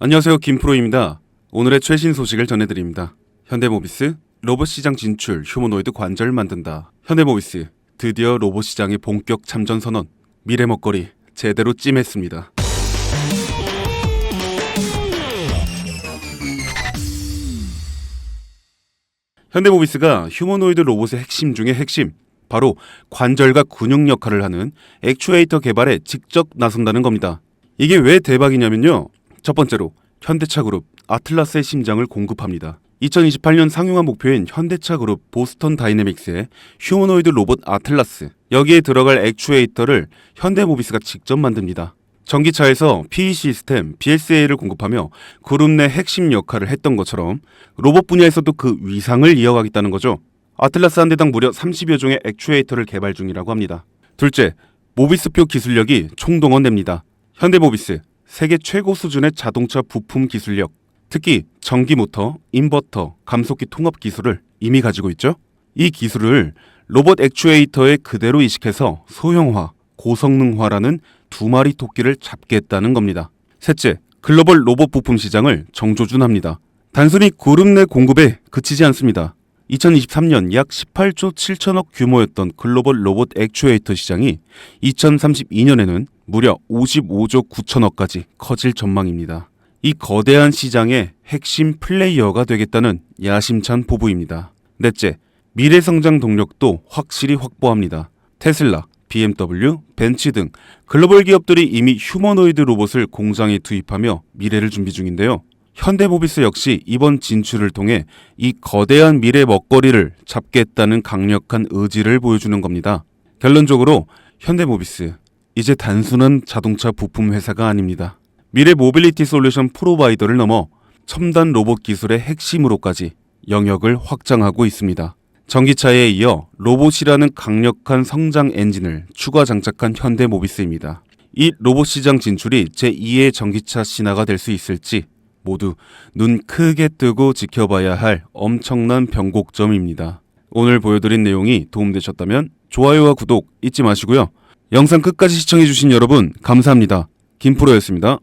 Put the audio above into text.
안녕하세요. 김프로입니다. 오늘의 최신 소식을 전해드립니다. 현대모비스 로봇 시장 진출 휴머노이드 관절 만든다. 현대모비스 드디어 로봇 시장의 본격 참전 선언. 미래 먹거리 제대로 찜했습니다. 현대모비스가 휴머노이드 로봇의 핵심 중의 핵심, 바로 관절과 근육 역할을 하는 액추에이터 개발에 직접 나선다는 겁니다. 이게 왜 대박이냐면요. 첫 번째로 현대차 그룹 아틀라스의 심장을 공급합니다. 2028년 상용화 목표인 현대차 그룹 보스턴 다이내믹스의 휴머노이드 로봇 아틀라스 여기에 들어갈 액추에이터를 현대모비스가 직접 만듭니다. 전기차에서 PE 시스템 BSA를 공급하며 그룹 내 핵심 역할을 했던 것처럼 로봇 분야에서도 그 위상을 이어가겠다는 거죠. 아틀라스 한 대당 무려 30여 종의 액추에이터를 개발 중이라고 합니다. 둘째, 모비스표 기술력이 총동원됩니다. 현대모비스 세계 최고 수준의 자동차 부품 기술력, 특히 전기 모터, 인버터, 감속기 통합 기술을 이미 가지고 있죠. 이 기술을 로봇 액추에이터에 그대로 이식해서 소형화, 고성능화라는 두 마리 토끼를 잡겠다는 겁니다. 셋째, 글로벌 로봇 부품 시장을 정조준합니다. 단순히 그룹 내 공급에 그치지 않습니다. 2023년 약 18조 7천억 규모였던 글로벌 로봇 액추에이터 시장이 2032년에는 무려 55조 9천억까지 커질 전망입니다. 이 거대한 시장의 핵심 플레이어가 되겠다는 야심찬 포부입니다. 넷째, 미래 성장 동력도 확실히 확보합니다. 테슬라, BMW, 벤츠 등 글로벌 기업들이 이미 휴머노이드 로봇을 공장에 투입하며 미래를 준비 중인데요. 현대모비스 역시 이번 진출을 통해 이 거대한 미래 먹거리를 잡겠다는 강력한 의지를 보여주는 겁니다. 결론적으로 현대모비스 이제 단순한 자동차 부품 회사가 아닙니다. 미래 모빌리티 솔루션 프로바이더를 넘어 첨단 로봇 기술의 핵심으로까지 영역을 확장하고 있습니다. 전기차에 이어 로봇이라는 강력한 성장 엔진을 추가 장착한 현대모비스입니다. 이 로봇 시장 진출이 제2의 전기차 신화가 될 수 있을지 모두 눈 크게 뜨고 지켜봐야 할 엄청난 변곡점입니다. 오늘 보여드린 내용이 도움되셨다면 좋아요와 구독 잊지 마시고요. 영상 끝까지 시청해주신 여러분 감사합니다. 김프로였습니다.